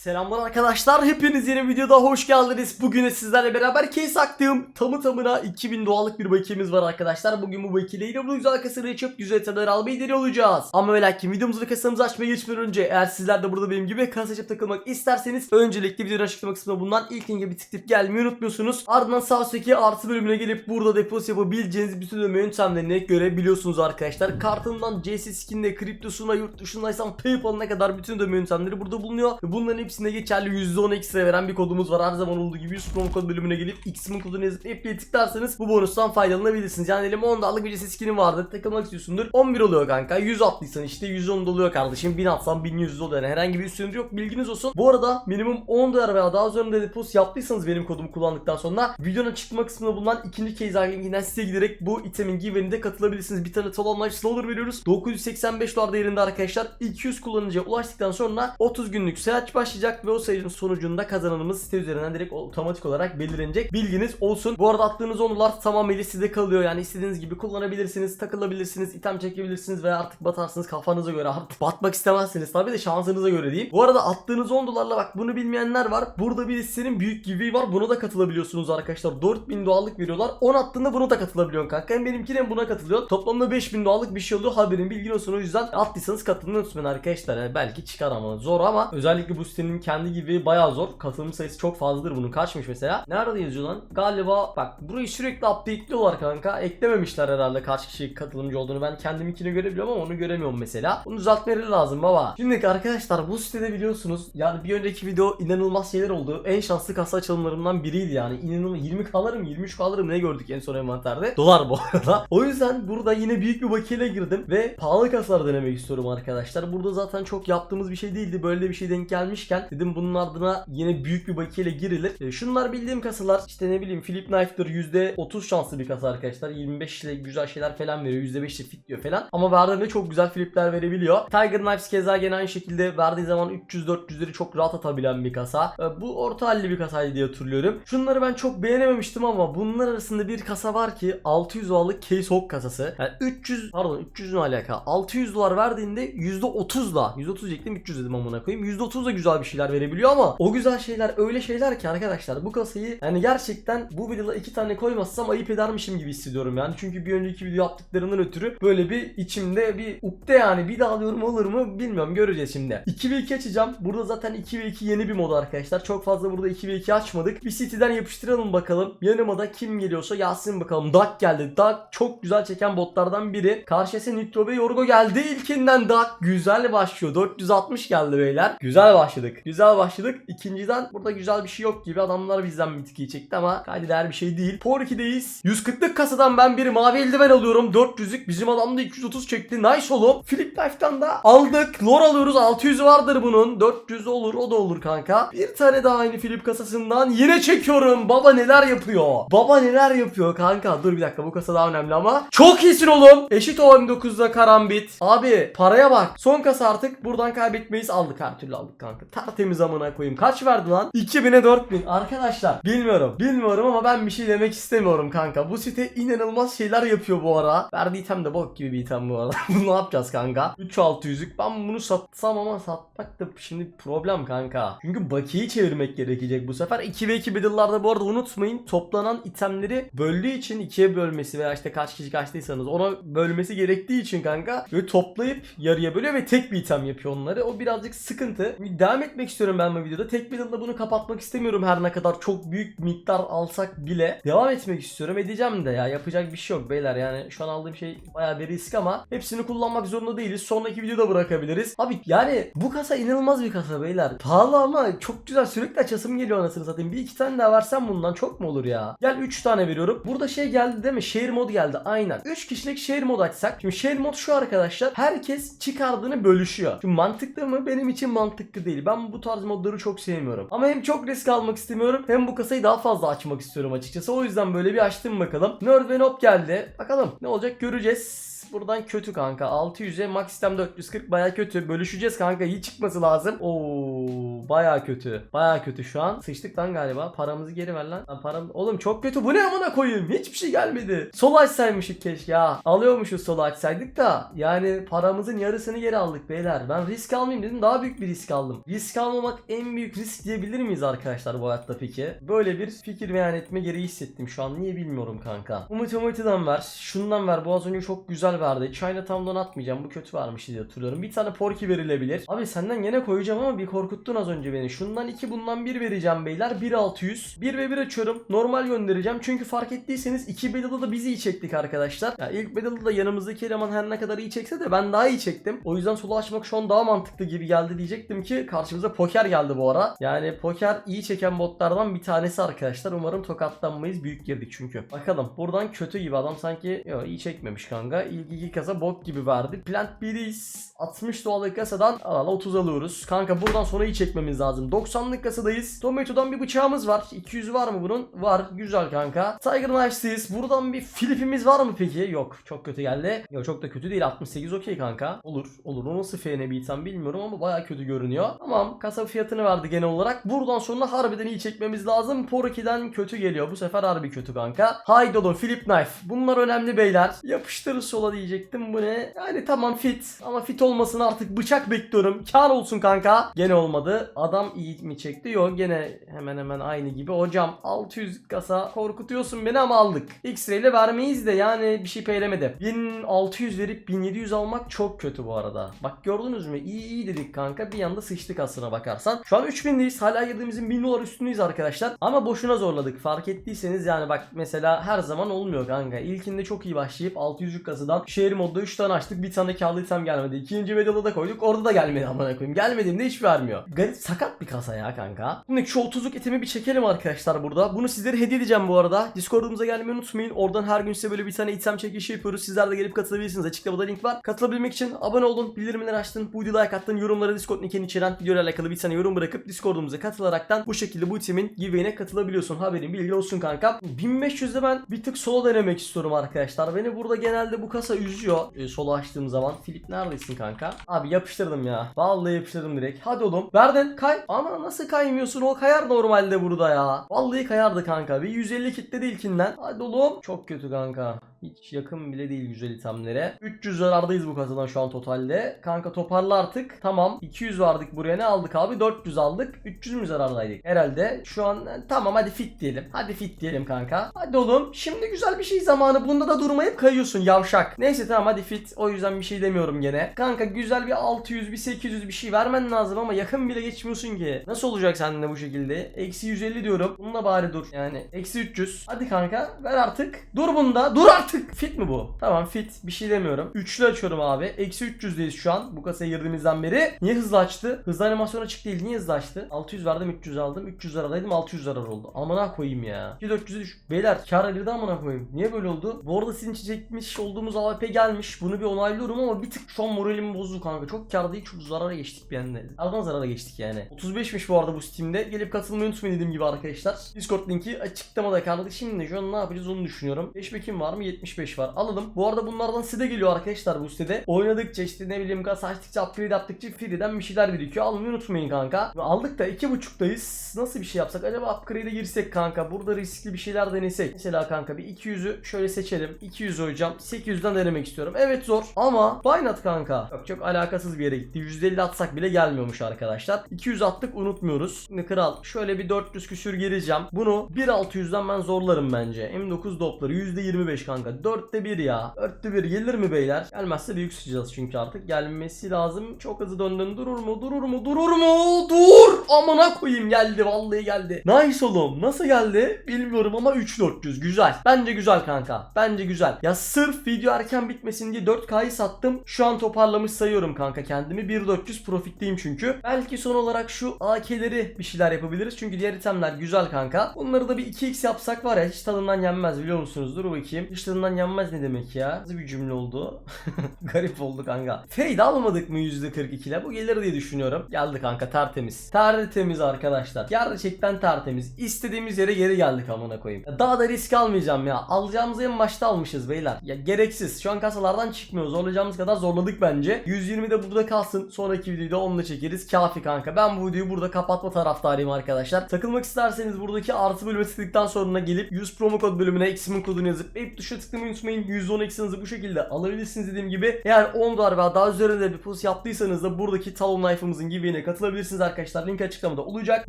Selamlar arkadaşlar. Hepiniz yeni videoda hoş geldiniz. Bugün sizlerle beraber case aktığım tamı tamına 2000 doğallık bir bakiyemiz var arkadaşlar. Bugün bu bakiyeyle bu güzel kasayı açıp güzel yatırımlar almayı deniyor olacağız. Ama ve lakin videomuzu ve kasamızı açmaya geçmeden önce eğer sizler de burada benim gibi kasa açıp takılmak isterseniz öncelikle videonun açıklama kısmına bulunan ilk linke bir tıklayıp gelmeyi unutmuyorsunuz. Ardından sağ üstteki artı bölümüne gelip burada depozit yapabileceğiniz bütün ödeme yöntemlerini görebiliyorsunuz arkadaşlar. Kartından CS skinine, kriptosuna, yurt dışındaysan Paypal'ına kadar bütün ödeme yöntemleri burada bulunuyor. Bunların hepsine geçerli %10 ekstra veren bir kodumuz var. Her zaman olduğu gibi 100 promo kod bölümüne gelip X'imin kodunu yazıp app'ye tıklarsanız bu bonustan faydalanabilirsiniz. Yani elim 10 dolarlık bir CS skinin vardır. Takılmak istiyorsundur. 11 oluyor kanka. 100 attıysan işte 110 oluyor kardeşim. 1000 atsan 1100 oluyor. Yani herhangi bir üstünüz yok. Bilginiz olsun. Bu arada minimum 10 dolar veya daha üzerinde depozit yaptıysanız benim kodumu kullandıktan sonra videonun açıklama kısmında bulunan ikinci kez linkinden size giderek bu itemin giveaway'ine katılabilirsiniz. Bir tane Talon Life Slaughter veriyoruz. 985 dolar değerinde arkadaşlar. 200 kullanıcıya ulaştıktan sonra 30 günlük seyahat başlayacak ve o sayının sonucunda kazananımız site üzerinden direkt otomatik olarak belirlenecek. Bilginiz olsun. Bu arada attığınız 10 dolar tamamıyla size kalıyor. Yani istediğiniz gibi kullanabilirsiniz, takılabilirsiniz, item çekebilirsiniz veya artık batarsınız kafanıza göre. Artık batmak istemezsiniz tabii de şansınıza göre diyeyim. Bu arada attığınız 10 dolarla bak bunu bilmeyenler var. Burada bir listenin büyük giveaway var. Buna da katılabiliyorsunuz arkadaşlar. 4000 doğallık veriyorlar. 10 attığında bunu da katılabiliyorsun kanka. Hem benimkine hem buna katılıyor. Toplamda 5000 doğallık bir şey oluyor. Haberin bilgin olsun. O yüzden attıysanız katılın lütfen arkadaşlar. Yani belki çıkar ama zor ama özellikle bu sitenin kendi gibi bayağı zor. Katılım sayısı çok fazladır bunun. Kaçmış mesela? Nerede yazıyor lan? Galiba bak burayı sürekli update'liyorlar kanka. Eklememişler herhalde kaç kişi katılımcı olduğunu. Ben kendiminkini görebiliyorum ama onu göremiyorum mesela. Bunu düzeltmeleri lazım baba. Şimdi arkadaşlar bu sitede biliyorsunuz yani bir önceki video inanılmaz şeyler oldu. En şanslı kasa açılımlarından biriydi yani. İnanılmaz 20 kalırım 23 kalırım ne gördük en son envanterde. Dolar bu arada. O yüzden burada yine büyük bir bakiyeyle girdim ve pahalı kasalar denemek istiyorum arkadaşlar. Burada zaten çok yaptığımız bir şey değildi. Böyle bir şey denk gelmişken dedim bunun ardına yine büyük bir bakiyeyle girilir. E, şunlar bildiğim kasalar. İşte ne bileyim Philip Knife'dır %30 şanslı bir kasa arkadaşlar. 25 ile güzel şeyler falan veriyor. %5 ile fit diyor falan. Ama verdiğinde çok güzel flipler verebiliyor. Tiger Knives keza gene aynı şekilde verdiği zaman 300-400'leri çok rahat atabilen bir kasa. E, bu orta halli bir kasaydı diye hatırlıyorum. Şunları ben çok beğenememiştim ama bunlar arasında bir kasa var ki 600 dolarlık Case Hawk kasası. Yani 300 pardon 300 ne alaka? 600 dolar verdiğinde %30'la %30 diyecektim 300 dedim amına koyayım. %30 da güzel bir şeyler verebiliyor ama o güzel şeyler öyle şeyler ki arkadaşlar bu kasayı yani gerçekten bu videoda iki tane koymazsam ayıp edermişim gibi hissediyorum yani. Çünkü bir önceki video yaptıklarından ötürü böyle bir içimde bir ukde yani bir daha alıyorum olur mu bilmiyorum göreceğiz şimdi. 2 ve 2 açacağım. Burada zaten 2 ve 2 yeni bir mod arkadaşlar. Çok fazla burada 2 ve 2 açmadık. Bir City'den yapıştıralım bakalım. Yanıma da kim geliyorsa yazsın bakalım. Duck geldi. Duck çok güzel çeken botlardan biri. Karşıya Nitro ve Yorgo geldi. İlkinden Duck güzel başlıyor. 460 geldi beyler. Güzel başladık. Güzel başladık. İkinciden burada güzel bir şey yok gibi. Adamlar bizden bir tıkıyı çekti ama kaydı değer bir şey değil. Por 2'deyiz. 140'lık kasadan ben bir mavi eldiven alıyorum. 400'lük bizim adam da 230 çekti. Nice oğlum. Flip Life'dan da aldık. Lore alıyoruz. 600 vardır bunun. 400 olur. O da olur kanka. Bir tane daha aynı Flip kasasından yine çekiyorum. Baba neler yapıyor? Baba neler yapıyor kanka? Dur bir dakika bu kasa daha önemli ama. Çok iyisin oğlum. Eşit o 9'da karambit. Abi paraya bak. Son kasa artık buradan kaybetmeyiz. Aldık her türlü aldık kanka. Tertemiz amına koyayım. Kaç verdi lan? 2000'e 4000. Arkadaşlar bilmiyorum. Bilmiyorum ama ben bir şey demek istemiyorum kanka. Bu site inanılmaz şeyler yapıyor bu ara. Verdiği item de bok gibi bir item bu arada. Bunu ne yapacağız kanka? 3600'lük. Ben bunu satsam ama satmak da şimdi problem kanka. Çünkü bakiyi çevirmek gerekecek bu sefer. 2 ve 2 battle'larda bu arada unutmayın. Toplanan itemleri böldüğü için ikiye bölmesi veya işte kaç kişi kaçtıysanız ona bölmesi gerektiği için kanka böyle toplayıp yarıya bölüyor ve tek bir item yapıyor onları. O birazcık sıkıntı. Devam etmek istiyorum ben bu videoda. Tek battle'da bunu kapatmak istemiyorum her ne kadar çok büyük miktar alsak bile. Devam etmek istiyorum. Edeceğim de ya. Yapacak bir şey yok beyler. Yani şu an aldığım şey bayağı bir risk ama hepsini kullanmak zorunda değiliz. Sonraki videoda bırakabiliriz. Abi yani bu kasa inanılmaz bir kasa beyler. Pahalı ama çok güzel. Sürekli açasım geliyor anasını satayım. Bir iki tane daha versem bundan çok mu olur ya? Gel 3 tane veriyorum. Burada şey geldi değil mi? Share mod geldi. Aynen. 3 kişilik share mod açsak. Şimdi share mod şu arkadaşlar. Herkes çıkardığını bölüşüyor. Şimdi mantıklı mı? Benim için mantıklı değil. Ben bu tarz modları çok sevmiyorum. Ama hem çok risk almak istemiyorum hem bu kasayı daha fazla açmak istiyorum açıkçası. O yüzden böyle bir açtım bakalım. Nerd ve Nob geldi. Bakalım ne olacak göreceğiz. Buradan kötü kanka. 600'e max sistem 440 baya kötü. Bölüşeceğiz kanka. İyi çıkması lazım. Oo baya kötü. Baya kötü şu an. Sıçtık lan galiba. Paramızı geri ver lan. lan param... Oğlum çok kötü. Bu ne amına koyayım? Hiçbir şey gelmedi. Sol açsaymışık keşke ya. Alıyormuşuz sol açsaydık da. Yani paramızın yarısını geri aldık beyler. Ben risk almayayım dedim. Daha büyük bir risk aldım. Risk almamak en büyük risk diyebilir miyiz arkadaşlar bu hayatta peki? Böyle bir fikir beyan etme gereği hissettim şu an. Niye bilmiyorum kanka. Umut Umut'dan ver. Şundan ver. Bu az önce çok güzel verdi. Chinatown'dan atmayacağım. Bu kötü vermiş diye hatırlıyorum. Bir tane Porky verilebilir. Abi senden gene koyacağım ama bir korkuttun az önce beni. Şundan iki bundan bir vereceğim beyler. 1600. 1 ve 1 açıyorum. Normal göndereceğim. Çünkü fark ettiyseniz iki Battle'da da biz iyi çektik arkadaşlar. Ya ilk Battle'da da yanımızdaki eleman her ne kadar iyi çekse de ben daha iyi çektim. O yüzden solo açmak şu an daha mantıklı gibi geldi diyecektim ki karşımıza poker geldi bu ara. Yani poker iyi çeken botlardan bir tanesi arkadaşlar. Umarım tokatlanmayız. Büyük girdik çünkü. Bakalım buradan kötü gibi adam sanki yo, iyi çekmemiş kanka. İlk iki kasa bok gibi verdi. Plant 1'deyiz. 60 dolarlık kasadan alala 30 alıyoruz. Kanka buradan sonra iyi çekmemiz lazım. 90'lık kasadayız. Tomato'dan bir bıçağımız var. 200 var mı bunun? Var. Güzel kanka. Tiger Knife'deyiz. Buradan bir Filip'imiz var mı peki? Yok. Çok kötü geldi. Yok çok da kötü değil. 68 okey kanka. Olur. Olur. O nasıl FN bir bilmiyorum ama baya kötü görünüyor. Tamam. Kasa fiyatını verdi genel olarak. Buradan sonra harbiden iyi çekmemiz lazım. Porky'den kötü geliyor. Bu sefer harbi kötü kanka. Haydi oğlum Philip Knife. Bunlar önemli beyler. Yapıştırır sola diyecektim. Bu ne? Yani tamam fit. Ama fit olmasın artık bıçak bekliyorum. Kar olsun kanka. Gene olmadı. Adam iyi mi çekti? Yok gene hemen hemen aynı gibi. Hocam 600 kasa korkutuyorsun beni ama aldık. X-ray ile vermeyiz de yani bir şey peylemedi. 1600 verip 1700 almak çok kötü bu arada. Bak gördünüz mü? İyi iyi dedik kanka. Bir yanda sıçtık aslına bakarsan. Şu an 3000'deyiz. Hala girdiğimizin 1000 dolar üstündeyiz arkadaşlar. Ama boşuna zorladık. Fark ettiyseniz yani bak mesela her zaman olmuyor kanka. İlkinde çok iyi başlayıp 600'lük kasadan şehir modda 3 tane açtık. Bir tane kağıdı item gelmedi. İkinci medal'a da koyduk. Orada da gelmedi amına koyayım. Gelmediğimde hiç vermiyor. Garip sakat bir kasa ya kanka. Şimdi şu 30'luk itemi bir çekelim arkadaşlar burada. Bunu sizlere hediye edeceğim bu arada. Discord'umuza gelmeyi unutmayın. Oradan her gün size böyle bir tane item çekişi yapıyoruz. Sizler de gelip katılabilirsiniz. Açıklamada link var. Katılabilmek için abone olun. Bildirimleri açtın. Bu videoya like attın. Yorumlara Discord linkini içeren videoyla alakalı bir tane yorum bırakıp Discord'umuza katılaraktan bu şekilde bu itemin giveaway'ine katılabiliyorsun. Haberin bilgi olsun kanka. 1500'de ben bir tık solo denemek istiyorum arkadaşlar. Beni burada genelde bu kasa üzüyor. E, solo açtığım zaman. Filip neredesin kanka? Abi yapıştırdım ya. Vallahi yapıştırdım direkt. Hadi oğlum. Verdin. Kay. Ama nasıl kaymıyorsun? O kayar normalde burada ya. Vallahi kayardı kanka. Bir 150 kitledi ilkinden. Hadi oğlum. Çok kötü kanka. Hiç yakın bile değil güzel itemlere. 300 zarardayız bu kasadan şu an totalde. Kanka toparla artık. Tamam. 200 vardık buraya. Ne aldık abi? 400 aldık. 300 mü zarardaydık? Herhalde. Şu an e, tamam hadi fit diyelim. Hadi fit diyelim kanka. Hadi oğlum. Şimdi güzel bir şey zamanı. Bunda da durmayıp kayıyorsun yavşak. Neyse tamam hadi fit. O yüzden bir şey demiyorum gene. Kanka güzel bir 600 bir 800 bir şey vermen lazım ama yakın bile geçmiyorsun ki. Nasıl olacak seninle bu şekilde? Eksi 150 diyorum. Bununla bari dur. Yani eksi 300. Hadi kanka ver artık. Dur bunda. Dur artık. Fit mi bu? Tamam fit. Bir şey demiyorum. Üçlü açıyorum abi. Eksi 300'deyiz şu an. Bu kasaya girdiğimizden beri. Niye hızlı açtı? Hızlı animasyon açık değil. Niye hızlı açtı? 600 verdim 300 aldım. 300 aradaydım 600 zarar oldu. Amına koyayım ya. 400'e düş. Beyler kar girdi amına koyayım. Niye böyle oldu? Bu arada sizin çekmiş olduğumuz AWP gelmiş. Bunu bir onaylıyorum ama bir tık şu an moralim bozdu kanka. Çok kar değil çok zarara geçtik bir anda. Aradan zarara geçtik yani. 35'miş bu arada bu Steam'de. Gelip katılmayı unutmayın dediğim gibi arkadaşlar. Discord linki açıklamada kaldı. Şimdi şu an ne yapacağız onu düşünüyorum. Cashback'im var mı? 75 var. Alalım. Bu arada bunlardan size geliyor arkadaşlar bu sitede. Oynadıkça işte ne bileyim gaz açtıkça upgrade yaptıkça free'den bir şeyler birikiyor. Almayı unutmayın kanka. Aldık da 2.5'tayız. Nasıl bir şey yapsak? Acaba upgrade'e girsek kanka. Burada riskli bir şeyler denesek. Mesela kanka bir 200'ü şöyle seçelim. 200 hocam. 800'den denemek istiyorum. Evet zor. Ama not kanka? Yok çok alakasız bir yere gitti. %50 atsak bile gelmiyormuş arkadaşlar. 200 attık unutmuyoruz. Şimdi kral şöyle bir 400 küsür gireceğim. Bunu 1.600'den ben zorlarım bence. M9 dopları %25 kanka. 4'te 1 ya. 4'te 1 gelir mi beyler? Gelmezse büyük sıçacağız çünkü artık. Gelmesi lazım. Çok hızlı döndün. Durur mu? Durur mu? Durur mu? Dur! Amına koyayım geldi. Vallahi geldi. Nice oğlum. Nasıl geldi? Bilmiyorum ama 3400. Güzel. Bence güzel kanka. Bence güzel. Ya sırf video erken bitmesin diye 4K'yı sattım. Şu an toparlamış sayıyorum kanka kendimi. 1400 profitteyim çünkü. Belki son olarak şu AK'leri bir şeyler yapabiliriz. Çünkü diğer itemler güzel kanka. Bunları da bir 2x yapsak var ya hiç tadından yenmez biliyor musunuz? Dur bakayım. Hiç tadından ağzından yanmaz ne demek ya? Nasıl bir cümle oldu? Garip oldu kanka. Fade almadık mı %42 ile? Bu gelir diye düşünüyorum. Geldi kanka tertemiz. Tertemiz arkadaşlar. Gerçekten tertemiz. İstediğimiz yere geri geldik amına koyayım. Ya Daha da risk almayacağım ya. Alacağımızı en başta almışız beyler. Ya gereksiz. Şu an kasalardan çıkmıyoruz. Zorlayacağımız kadar zorladık bence. 120 de burada kalsın. Sonraki videoda onunla çekeriz. Kafi kanka. Ben bu videoyu burada kapatma taraftarıyım arkadaşlar. Takılmak isterseniz buradaki artı bölüme tıkladıktan sonra gelip 100 promo kod bölümüne eksimin kodunu yazıp app tuşuna tıklamayı unutmayın. %10 eksinizi bu şekilde alabilirsiniz dediğim gibi. Eğer 10 dolar veya daha üzerinde bir post yaptıysanız da buradaki Talon Knife'ımızın giveaway'ine katılabilirsiniz arkadaşlar. Link açıklamada olacak.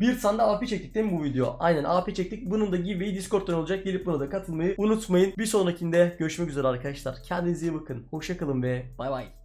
Bir tane de AP çektik değil mi bu video? Aynen AP çektik. Bunun da giveaway Discord'dan olacak. Gelip buna da katılmayı unutmayın. Bir sonrakinde görüşmek üzere arkadaşlar. Kendinize iyi bakın. Hoşçakalın ve bay bay.